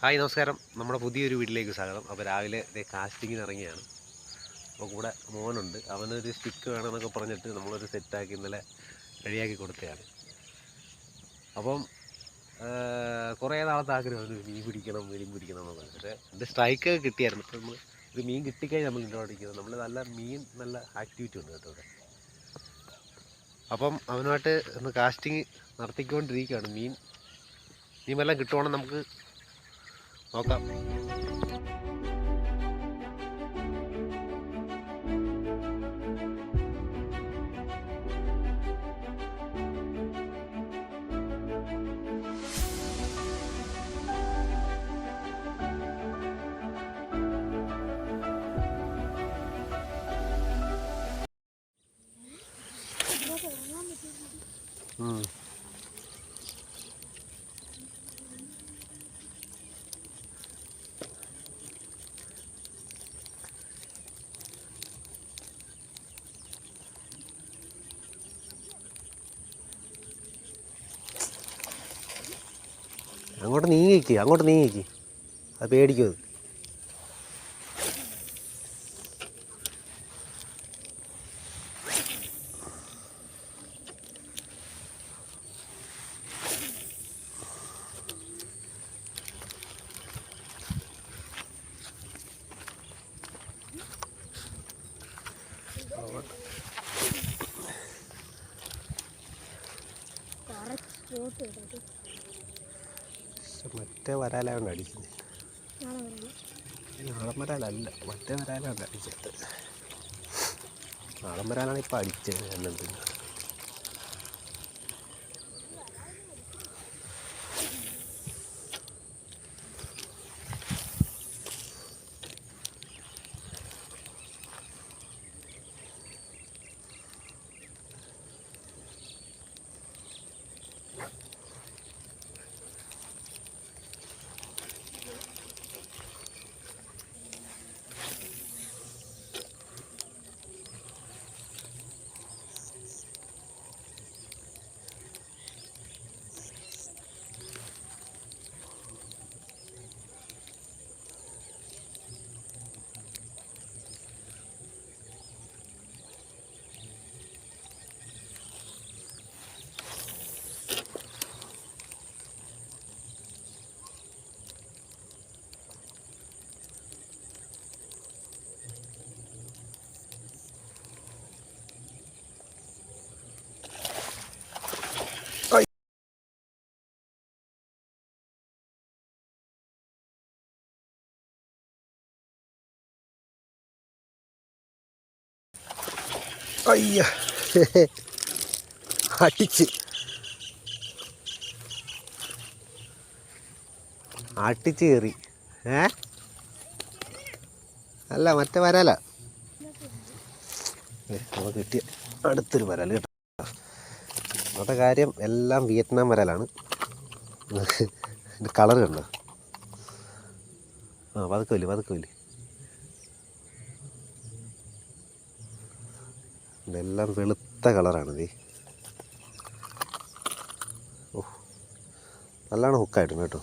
Hi നമസ്കാരം. നമ്മുടെ പുതിയൊരു വീട്ടിലേക്ക് സ്വാഗതം. അപ്പോൾ രാവിലെ ദേ കാസ്റ്റിങ്ങിന് ഇറങ്ങിയാണ്. അപ്പോൾ കൂടെ മോനുണ്ട്. അവനൊരു സ്റ്റിക്ക് വേണമെന്നൊക്കെ പറഞ്ഞിട്ട് നമ്മളൊരു സെറ്റാക്കി ഇന്നലെ റെഡിയാക്കി കൊടുത്തതാണ്. അപ്പം കുറേ നാളത്തെ ആഗ്രഹം മീൻ പിടിക്കണം മീൻ പിടിക്കണം എന്നൊക്കെ പക്ഷേ എന്റെ സ്ട്രൈക്ക് കിട്ടിയായിരുന്നു. ഇപ്പം നമ്മൾ ഒരു മീൻ കിട്ടിക്കഴിഞ്ഞാൽ നമ്മൾ ഇൻട്രോടിക്കുന്നത് നമ്മൾ നല്ല മീൻ നല്ല ആക്ടിവിറ്റി ഉണ്ട് കേട്ടോ ഇവിടെ. അപ്പം അവനുമായിട്ട് ഒന്ന് കാസ്റ്റിംഗ് നടത്തിക്കൊണ്ടിരിക്കുകയാണ്. മീൻ വല്ലതും കിട്ടുവാണെങ്കിൽ നമുക്ക് നോക്കാം ഉം. അങ്ങോട്ട് നീങ്ങിക്ക് അങ്ങോട്ട് നീങ്ങിക്ക്. അത് പേടിക്കും അത് പക്ഷെ മറ്റേ വരാലാണ് അടിക്കുന്നത് നാടൻ വരാലല്ല മറ്റേ വരാലാണ് അടിച്ചത്. നാടൻ വരാലാണ് ഇപ്പം അടിച്ചത് എന്നത് അയ്യ. അടിച്ച്. അടിച്ച് കയറി ഏ? അല്ല മറ്റേ വരാല. കിട്ടിയ അടുത്തൊരു വരാൽ കേട്ടോ. അവിടെ കാര്യം എല്ലാം വിയറ്റ്നാം വരാലാണ്. കളർ കണ്ടോ? ആ പതുക്കമില്ല ഇതെല്ലാം വെളുത്ത കളറാണ് ഇത് ഓ നല്ലോണം ഹുക്കായിട്ടുണ്ട് കേട്ടോ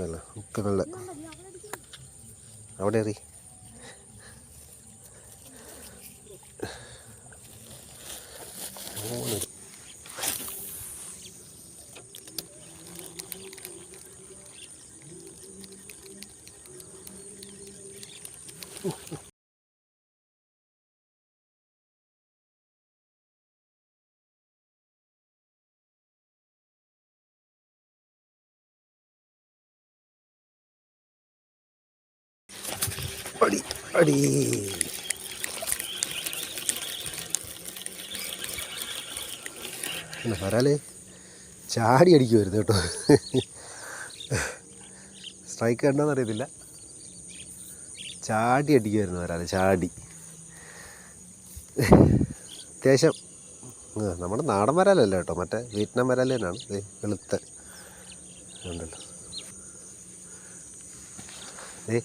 നല്ല ഹുക്ക് നല്ല അവിടെ എറി ഓനെ. അടി. എന്നാ പറയാലേ ചാടി അടിക്കുമായിരുന്നു കേട്ടോ. സ്ട്രൈക്ക് കണ്ടോന്ന് അറിയത്തില്ല. ചാടി അടിക്കുമായിരുന്നു വരാതെ ചാടി. അത്യാവശ്യം നമ്മുടെ നാടൻ വരാലല്ല കേട്ടോ മറ്റേ വിയറ്റ്നാം വരാൽ തന്നെയാണ് വെളുത്ത ഉണ്ടല്ലോ ഏ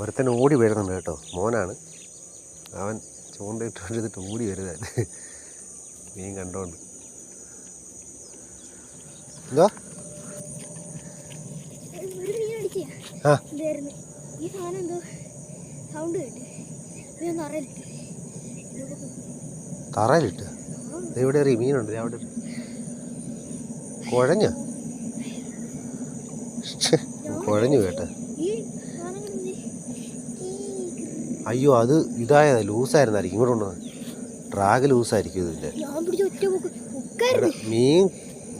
ഒരുത്തൻ ഓടി വരുന്നുണ്ട് കേട്ടോ. മോനാണ്. അവൻ ചൂണ്ടയിട്ട് എടുത്തിട്ട് ഓടി വരുതാൻ മീൻ കണ്ടോണ്ട്. എന്താ? തറയിലിട്ട്? ഇവിടെ ഒരു മീനുണ്ട്. അവിടെ കുഴഞ്ഞ. കുഴഞ്ഞു കേട്ടെ. അയ്യോ അത് ഇതായത് ലൂസായിരുന്നായിരിക്കും. ഇങ്ങോട്ട് കൊണ്ടുവന്ന് ട്രാഗ് ലൂസായിരിക്കും ഇതിന്റെ. മീൻ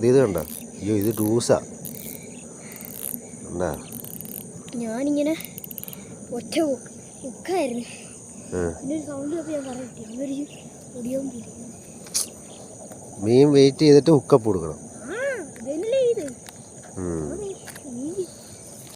ഇത് കണ്ട? അയ്യോ ഇത് ലൂസാ. ഉണ്ടാ ഞാനിങ്ങനെ ഒറ്റ മീൻ വെയിറ്റ് ചെയ്തിട്ട് ഉക്കപ്പ് കൊടുക്കണം.